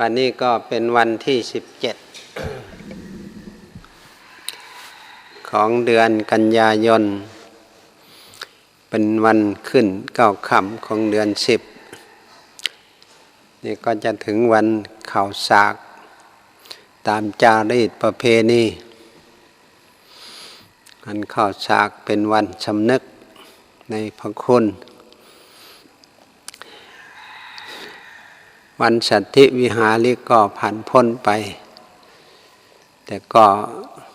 วันนี้ก็เป็นวันที่สิบเจ็ดของเดือนกันยายน เป็นวันขึ้นเก้าค่ำของเดือนสิบนี่ก็จะถึงวันเข่าสาก ตามจารีตประเพณีวันเข่าสากเป็นวันสำนึกในพระคุณ วันสัตธิวิหาริก็ผ่านพ้นไป แต่ก็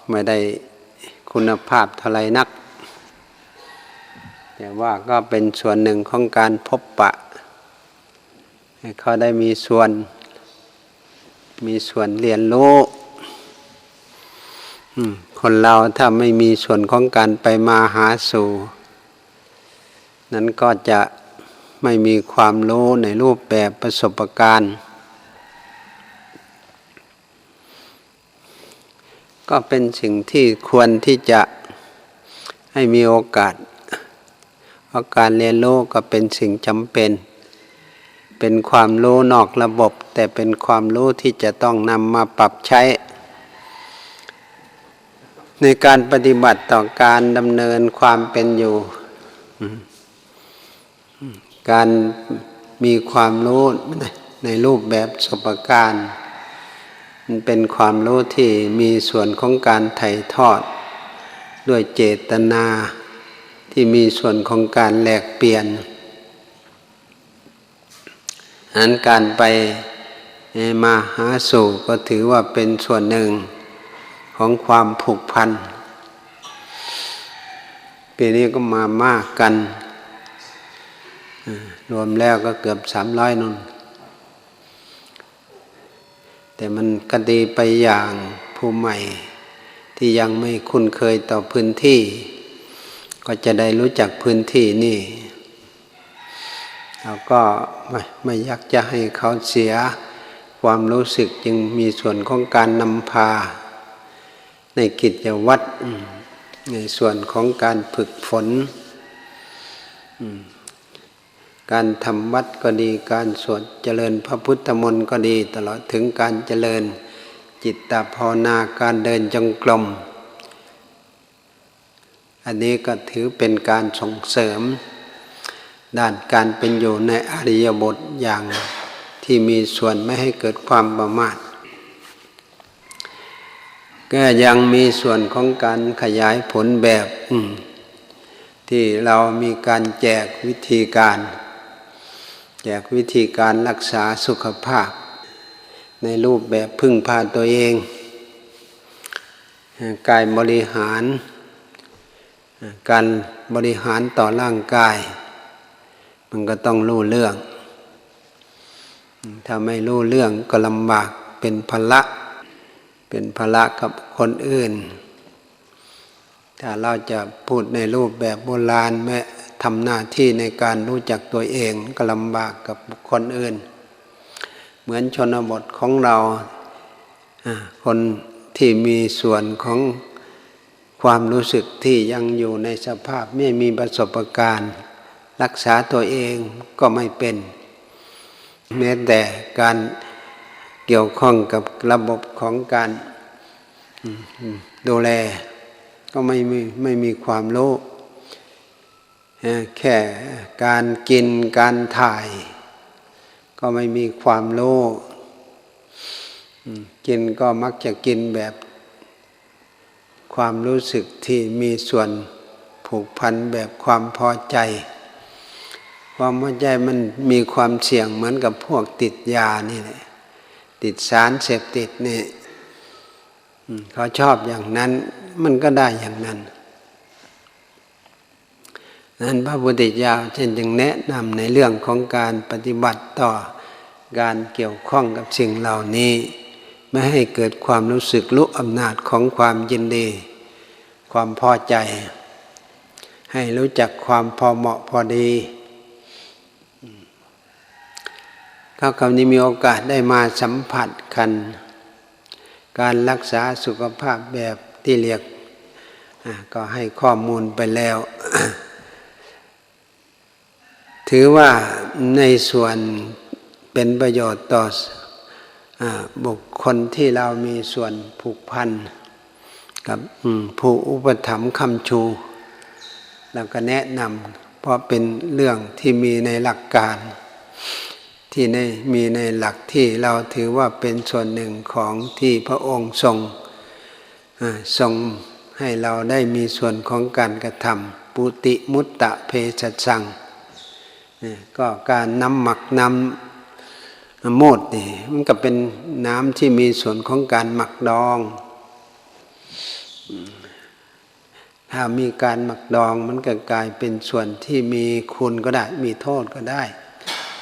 ไม่ได้คุณภาพเท่าไรนัก แต่ว่าก็เป็นส่วนหนึ่งของการพบปะ เขาได้มีส่วน มีส่วนเรียนรู้คนเราถ้าไม่มีส่วนของการไปมาหาสู่ นั้นก็จะ ไม่มีความรู้ในรูปแบบประสบการณ์ ก็เป็นสิ่งที่ควรที่จะให้มีโอกาสเพราะการเรียนรู้ก็เป็นสิ่งจำเป็น เป็นความรู้นอกระบบ แต่เป็นความรู้ที่จะต้องนำมาปรับใช้ ในการปฏิบัติต่อการดำเนินความเป็นอยู่ การมีความรู้ในรูปแบบสบการมันเป็นความรู้ที่มีส่วนของการไถ่ทอด ด้วยเจตนาที่มีส่วนของการแลกเปลี่ยนอันนั้นการไปมาหาสู่ก็ถือว่าเป็นส่วนหนึ่งของความผูกพันปีนี้ก็มามากกัน รวมแล้วก็เกือบสามร้อยนนแต่มันก็ดีไปอย่างผู้ใหม่ที่ยังไม่คุ้นเคยต่อพื้นที่ ก็จะได้รู้จักพื้นที่นี่เราก็ไม่ไม่อยากจะให้เขาเสียความรู้สึกจึงมีส่วนของการนำพา ในกิจวัตรในส่วนของการฝึกฝน การทำวัดก็ดีการสวดเจริญพระพุทธมนต์ก็ดีตลอดถึงการเจริญจิตตภาวนาการเดินจงกรมอันนี้ก็ถือเป็นการส่งเสริม ด้านการเป็นอยู่ในอริยบทอย่างที่มีส่วนไม่ให้เกิดความประมาทก็ยังมีส่วนของการขยายผลแบบที่เรามีการแจกวิธีการ แจกวิธีการรักษาสุขภาพ ในรูปแบบพึ่งพาตัวเอง กายบริหาร การบริหารต่อร่างกาย มันก็ต้องรู้เรื่อง ถ้าไม่รู้เรื่องก็ลำบากเป็นภละเป็นภละกับคนอื่น ถ้าเราจะพูดในรูปแบบโบราณแม ทำหน้าที่ในการรู้จักตัวเองก็ลำบากกับคนอื่น เหมือนชนบทของเรา คนที่มีส่วนของความรู้สึกที่ยังอยู่ในสภาพไม่มีประสบการณ์ รักษาตัวเองก็ไม่เป็นแม้แต่การเกี่ยวข้องกับระบบของการดูแล ก็ไม่ไมีไม่มีความรู้ แค่การกินการถ่าย ก็ไม่มีความรู้กินก็มักจะกินแบบความรู้สึกที่มีส่วนผูกพันแบบความพอใจ ความพอใจมันมีความเสี่ยงเหมือนกับพวกติดยานี่แหละติดสารเสพติดนี่เขาชอบอย่างนั้นมันก็ได้อย่างนั้น นั้นพระพุทธเจ้าเช่นจึงแนะนำในเรื่องของการปฏิบัติต่อการเกี่ยวข้องกับสิ่งเหล่านี้ ไม่ให้เกิดความรู้สึกลุอำนาจของความยินดี ความพอใจ ให้รู้จักความพอเหมาะพอดีข้าคำนี้มีโอกาสได้มาสัมผัสกัน การรักษาสุขภาพแบบที่เรียกก็ให้ข้อมูลไปแล้ว ถือว่าในส่วนเป็นประโยชน์ต่ออบุคคลที่เรามีส่วนผูกพันกับผู้อุปถัมภ์คำชูเราก็แนะนำเพราะเป็นเรื่องที่มีในหลักการ ที่ในมีในหลักที่เราถือว่าเป็นส่วนหนึ่งของที่พระองค์ทรงทรงให้เราได้มีส่วนของการกระทำปุติมุตตะเพชสัง ก็การน้ำหมักน้ำโมดนี่มันก็เป็นน้ำที่มีส่วนของการหมักดอง ถ้ามีการหมักดองมันก็กลายเป็นส่วนที่มีคุณก็ได้มีโทษก็ได้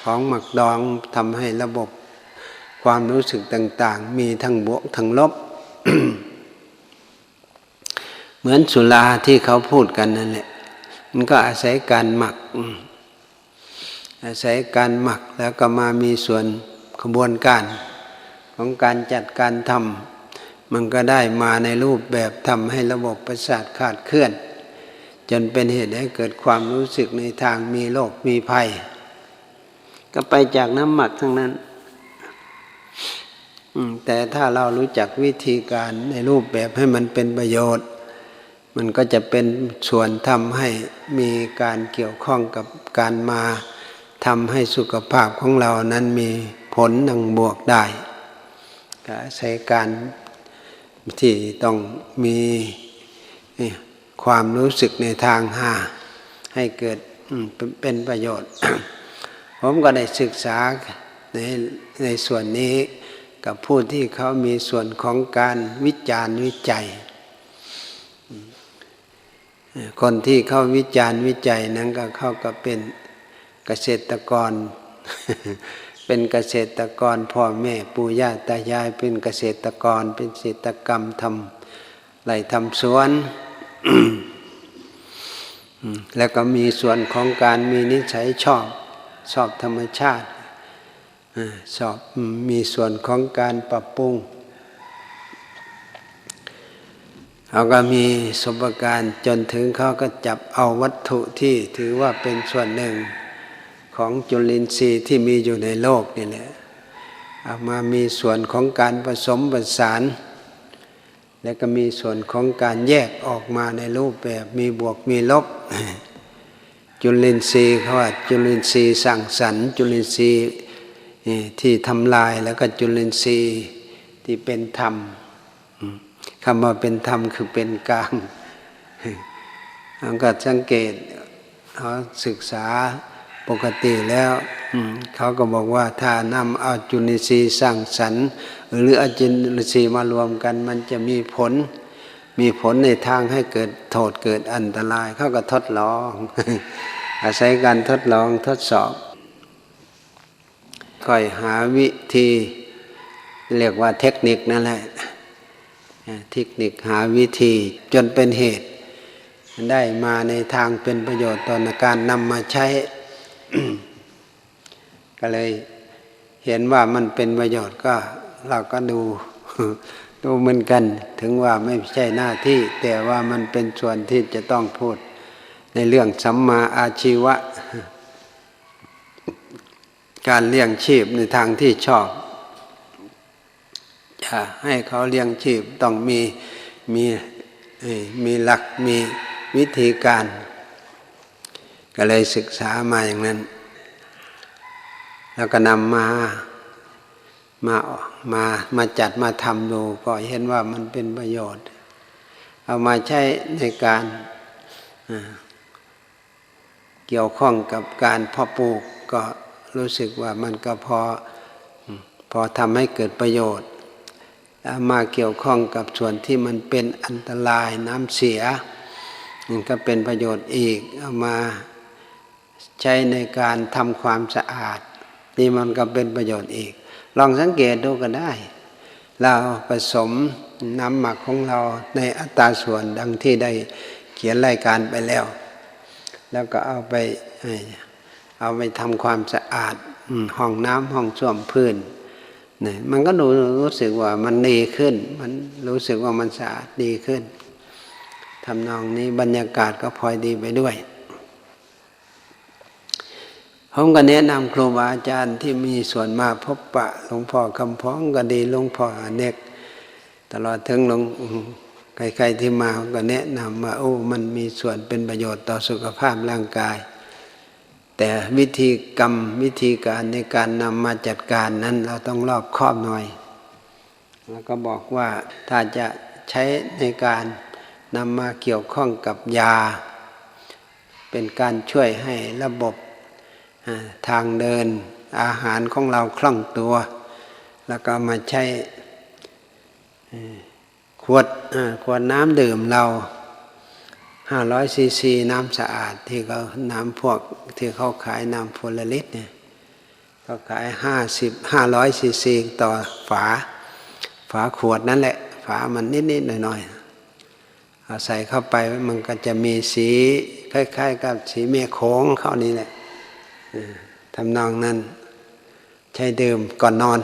ของหมักดองทำให้ระบบความรู้สึกต่าง ๆ มีทั้งบวกทั้งลบ เหมือนสุราที่เขาพูดกันนั่นแหละ มันก็อาศัยการหมัก อาศัยการหมักแล้วก็มามีส่วนขบวนการ ของการจัดการทำมันก็ได้มาในรูปแบบทำให้ระบบประสาทขาดเคลื่อน จนเป็นเหตุให้เกิดความรู้สึกในทางมีโรคมีภัย ก็ไปจากน้ำหมักทั้งนั้นแต่ถ้าเรารู้จักวิธีการในรูปแบบให้มันเป็นประโยชน์ มันก็จะเป็นส่วนทำให้มีการเกี่ยวข้องกับการมา ทำให้สุขภาพของเรานั้นมีผลนังบวกได้ก็ใช้การที่ต้องมีความรู้สึกในทางหาให้เกิดเป็นประโยชน์ ผมก็ได้ศึกษาในในส่วนนี้กับผู้ที่เขามีส่วนของการวิจารณ์วิจัย คนที่เข้าวิจารณ์วิจัยนั้นก็เข้ากับเป็น เกษตรกร เป็นเกษตรกรพ่อแม่ปู่ย่าตายาย เป็นเกษตรกร เป็นเกษตรกรรมทำไรทำสวนแล้วก็มีส่วนของการมีนิสัยชอบชอบธรรมชาติชอบมีส่วนของการปรับปรุงเขาก็มีสมการจนถึงเขาก็จับเอาวัตถุที่ถือว่าเป็นส่วนหนึ่ง ของจุลินทรีย์ที่มีอยู่ในโลกนี่แหละเอามามีส่วนของการผสมประสาน แล้วก็มีส่วนของการแยกออกมาในรูปแบบมีบวกมีลบ จุลินทรีย์เขาว่าจุลินทรีย์สร้างสรรค์ จุลินทรีย์ที่ทำลายแล้วก็จุลินทรีย์ที่เป็นธรรมคำว่าเป็นธรรมคือเป็นกลางเราก็สังเกตเขาศึกษา ปกติแล้วเขาก็บอกว่าถ้านำเอาจุลินทรีย์สร้างสรรค์ หรือเอาจุลินทรีย์มารวมกัน มันจะมีผล มีผลในทางให้เกิดโทษเกิดอันตรายเขาก็ทดลอง อาศัยการทดลองทดสอบค่อยหาวิธีเรียกว่าเทคนิคนั่นแหละเทคนิคหาวิธีจนเป็นเหตุ ได้มาในทางเป็นประโยชน์ต่อการนำมาใช้ ก็เลยเห็นว่ามันเป็นประโยชน์ก็เราก็ดูดูเหมือนกัน ถึงว่าไม่ใช่หน้าที่ แต่ว่ามันเป็นส่วนที่จะต้องพูด ในเรื่องสัมมาอาชีวะ การเลี้ยงชีพในทางที่ชอบจะให้เขาเลี้ยงชีพต้องมีมีมีหลักมีวิธีการ ก็เลยศึกษามาอย่างนั้น แล้วก็นำมามามามาจัดมาทำดูก็เห็นว่ามันเป็นประโยชน์ เอามาใช้ในการเกี่ยวข้องกับการพาะปลูกก็รู้สึกว่ามันก็พอพอทำให้เกิดประโยชน์มาเกี่ยวข้องกับส่วนที่มันเป็นอันตรายน้ำเสียมันก็เป็นประโยชน์อีกเอามา ใช้ในการทำความสะอาด นี่มันก็เป็นประโยชน์อีก ลองสังเกตดูก็ได้ เราผสมน้ำหมักของเราในอัตราส่วนดังที่ได้เขียนรายการไปแล้ว แล้วก็เอาไปเอาไปทำความสะอาดห้องน้ำห้องส้วมพื้นนี่มันก็ดูรู้สึกว่ามันดีขึ้น มันรู้สึกว่ามันสะอาดดีขึ้นทำนองนี้บรรยากาศก็พลอยดีไปด้วย ผมก็แนะนำครูบาอาจารย์ที่มีส่วนมาพบปะหลวงพ่อคำพ้องก็ดีหลวงพ่ออเนกตลอดถึงหลวงใครๆที่มาก็แนะนำว่าโอ้มันมีส่วนเป็นประโยชน์ต่อสุขภาพร่างกาย แต่วิธีกรรมวิธีการในการนำมาจัดการนั้นเราต้องรอบคอบหน่อย แล้วก็บอกว่าถ้าจะใช้ในการนำมาเกี่ยวข้องกับยา เป็นการช่วยให้ระบบ ทางเดินอาหารของเราคล่องตัว แล้วก็มาใช้ขวดขวดน้ำดื่มเรา500ซีซีน้ำสะอาดที่เขาน้ำพวกที่เขาขายน้ำพลลิตเนี่ยเขาขาย 50 500ซีซีต่อฝา ฝาขวดนั่นแหละ ฝามันนิด ๆ หน่อยๆเอาใส่เข้าไปมันก็จะมีสีคล้าย ๆ กับสีเมฆโค้งเข้านี้แหละ ทำนองนั้น ใช้ดื่มก่อนนอน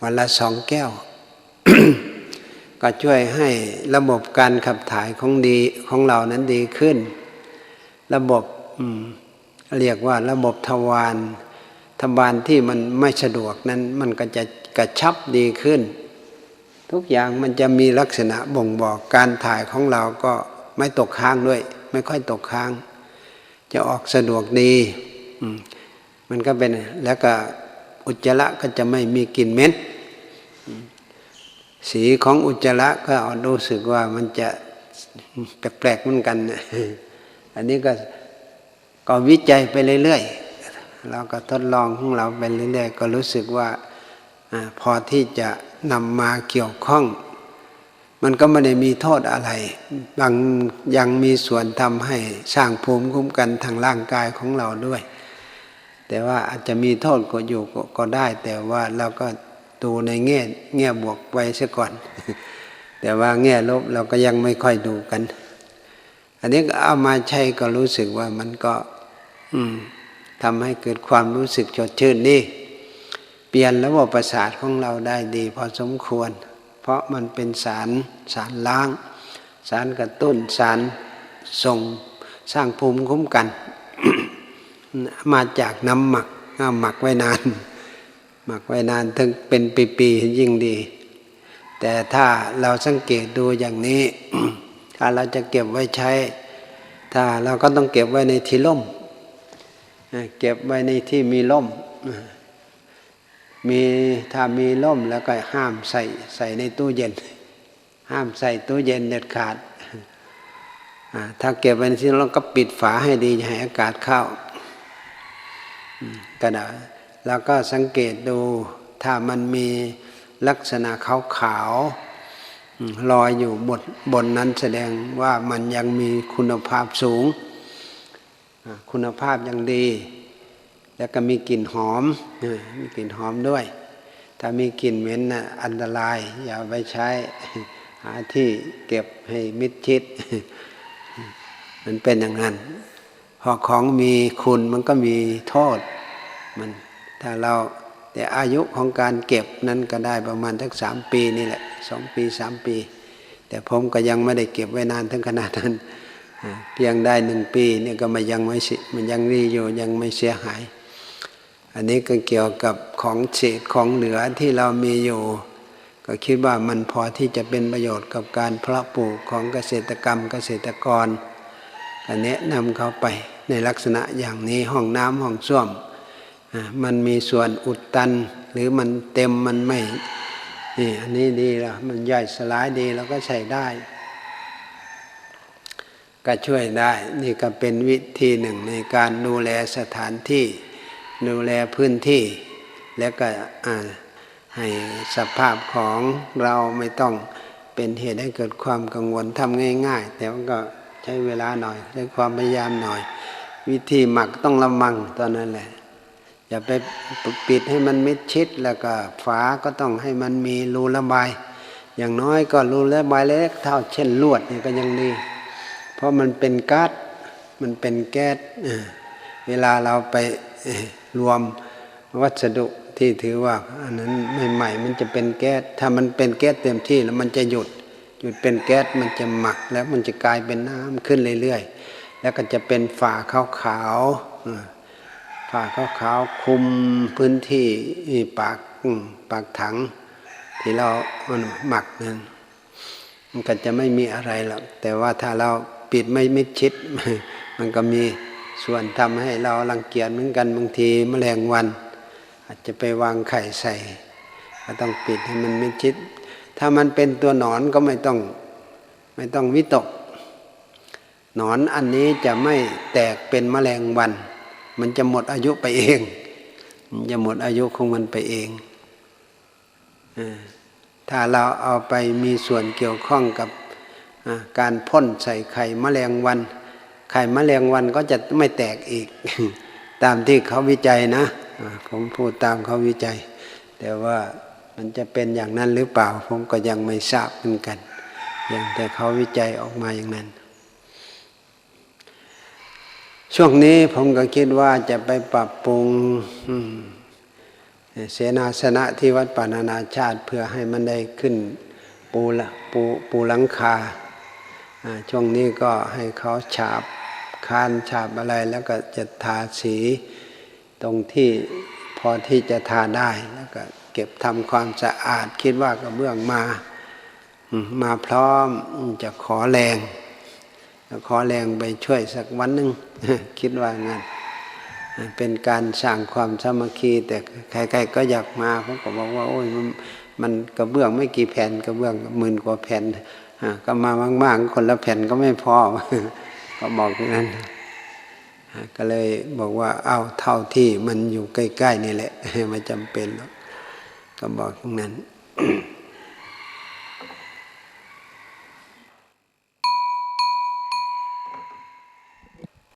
วันละสองแก้ว ก็ช่วยให้ระบบการขับถ่ายของดีของเรานั้นดีขึ้น ระบบเรียกว่าระบบทวารทวารที่มันไม่สะดวกนั้น มันก็จะกระชับดีขึ้น ทุกอย่างมันจะมีลักษณะบ่งบอกการถ่ายของเราก็ไม่ตกค้างด้วย ไม่ค่อยตกค้าง จะออกสะดวกดี มันก็เป็นแล้วก็อุจจาระก็จะไม่มีกลิ่นเหม็นสีของอุจจาระก็รู้สึกว่ามันจะแปลกๆเหมือนกัน อันนี้ก็ก็วิจัยไปเรื่อยๆ เราก็ทดลองของเราไปเรื่อยๆ ก็รู้สึกว่าอพอที่จะนำมาเกี่ยวข้อง มันก็ไม่ได้มีโทษอะไร บางยังมีส่วนทำให้สร้างภูมิคุ้มกันทางร่างกายของเราด้วย แต่ว่าอาจจะมีโทษก็อยู่ก็ได้ แต่ว่าเราก็ดูในแง่แง่บวกไว้ซะก่อน แต่ว่าแง่ลบเราก็ยังไม่ค่อยดูกัน อันนี้เอามาใช้ก็รู้สึกว่ามันก็ทำให้เกิดความรู้สึกสดชื่นนี่เปลี่ยนระบบประสาทของเราได้ดี พอสมควร เพราะมันเป็นสารสารล้าง สารกระตุ้นสารส่งสร้างภูมิคุ้มกัน มาจากน้ำหมักหมักไว้นาน หมักไว้นานถึงเป็นปีๆยิ่งดี แต่ถ้าเราสังเกตดูอย่างนี้ ถ้าเราจะเก็บไว้ใช้ ถ้าเราก็ต้องเก็บไว้ในที่ร่ม เก็บไว้ในที่มีร่มมีถ้ามีร่มแล้วก็ห้ามใส่ใส่ในตู้เย็น ห้ามใส่ตู้เย็นเด็ดขาดถ้าเก็บไว้ในที่เราก็ปิดฝาให้ดีให้อากาศเข้า ก็ได้แล้วก็สังเกตดูถ้ามันมีลักษณะขาวๆลอยอยู่บนบนนั้นแสดงว่ามันยังมีคุณภาพสูง คุณภาพยังดี แล้วก็มีกลิ่นหอมมีกลิ่นหอมด้วย ถ้ามีกลิ่นเหม็นนะอันตรายอย่าไปใช้หาที่เก็บให้มิดชิด มันเป็นอย่างนั้น พอของมีคุณมันก็มีโทษมันถ้าเราแต่อายุของการเก็บนั้นก็ได้ประมาณทักสามปีนี่แหละสองปีสามปี แต่ผมก็ยังไม่ได้เก็บไว้นานถึงขนาดนั้นเพียงได้หนึ่งปีเนี่ยก็มันยังไม่มันยังรีอยู่ยังไม่เสียหาย อันนี้ก็เกี่ยวกับของเศษของเหลือที่เรามีอยู่ ก็คิดว่ามันพอที่จะเป็นประโยชน์กับการเพาะปลูกของเกษตรกรรมเกษตรกร อันนี้นำเขาไปในลักษณะอย่างนี้ห้องน้ำห้องส้วมมันมีส่วนอุดตัน หรือมันเต็มมันไม่นี่อันนี้ดีล้วมันย่อยสลายดีเราก็ใช้ได้ ก็ช่วยได้ นี่ก็เป็นวิธีหนึ่งในการดูแลสถานที่ ดูแลพื้นที่ แล้วก็ให้สภาพของเราไม่ต้องเป็นเหตุให้เกิดความกังวลทำง่าย ๆ แต่ว่าก็ ใช้เวลาหน่อยใช้ความพยายามหน่อย วิธีหมักต้องระมังตอนนั้นแหละ อย่าไปปิดให้มันมิดชิดแล้วก็ฝาก็ต้องให้มันมีรูระบาย อย่างน้อยก็รูระบายเล็กเท่าเช่นลวดนี่ก็ยังดี เพราะมันเป็นก๊าซมันเป็นแก๊สเวลาเราไปรวมวัสดุที่ถือว่าอันนั้นใหม่ๆมันจะเป็นแก๊สถ้ามันเป็นแก๊สเต็มที่แล้วมันจะหยุด หยุดเป็นแก๊สมันจะหมักแล้วมันจะกลายเป็นน้ำขึ้นเรื่อยๆ แล้วก็จะเป็นฝาขาวๆผ้าขาวๆคุมพื้นที่ปากปากถัง ที่เราหมักนั้นมันก็จะไม่มีอะไรหรอกแต่ว่าถ้าเราปิดไม่มิดชิด มันก็มีส่วนทำให้เรารังเกียจเหมือนกันบางทีแมลงวัน อาจจะไปวางไข่ใส่ก็ต้องปิดให้มันมิดชิด ถ้ามันเป็นตัวหนอนก็ไม่ต้องไม่ต้องวิตก หนอนอันนี้จะไม่แตกเป็นแมลงวัน มันจะหมดอายุไปเอง มันจะหมดอายุของมันไปเองถ้าเราเอาไปมีส่วนเกี่ยวข้องกับการพ่นใส่ไข่แมลงวัน ไข่แมลงวันก็จะไม่แตกอีก ตามที่เขาวิจัยนะ ผมพูดตามเขาวิจัย แต่ว่า มันจะเป็นอย่างนั้นหรือเปล่า ผมก็ยังไม่ทราบเหมือนกัน อย่างแต่เขาวิจัยออกมาอย่างนั้น ช่วงนี้ผมก็คิดว่าจะไปปรับปรุงเสนาสนะที่วัดป่านานาชาติ เพื่อให้มันได้ขึ้นปูละปูปูหลังคาช่วงนี้ก็ให้เขาฉาบคานฉาบอะไรแล้วก็จะทาสีตรงที่พอที่จะทาได้แล้วก็ เก็บทำความสะอาดคิดว่ากระเบื้องมามาพร้อมจะขอแรงขอแรงไปช่วยสักวันหนึ่งคิดว่างั้นเป็นการสร้างความสามัคคี แต่ใครๆก็อยากมาผมก็บอกว่า โอ้ยมันกระเบื้องไม่กี่แผ่นกระเบื้องหมื่นกว่าแผ่นก็มามากๆคนละแผ่นก็ไม่พอก็บอกอย่างนั้นก็เลยบอกว่าเอาเท่าที่มันอยู่ใกล้ ๆ นี่แหละไม่จำเป็นหรอก ก็บอกตรงนั้น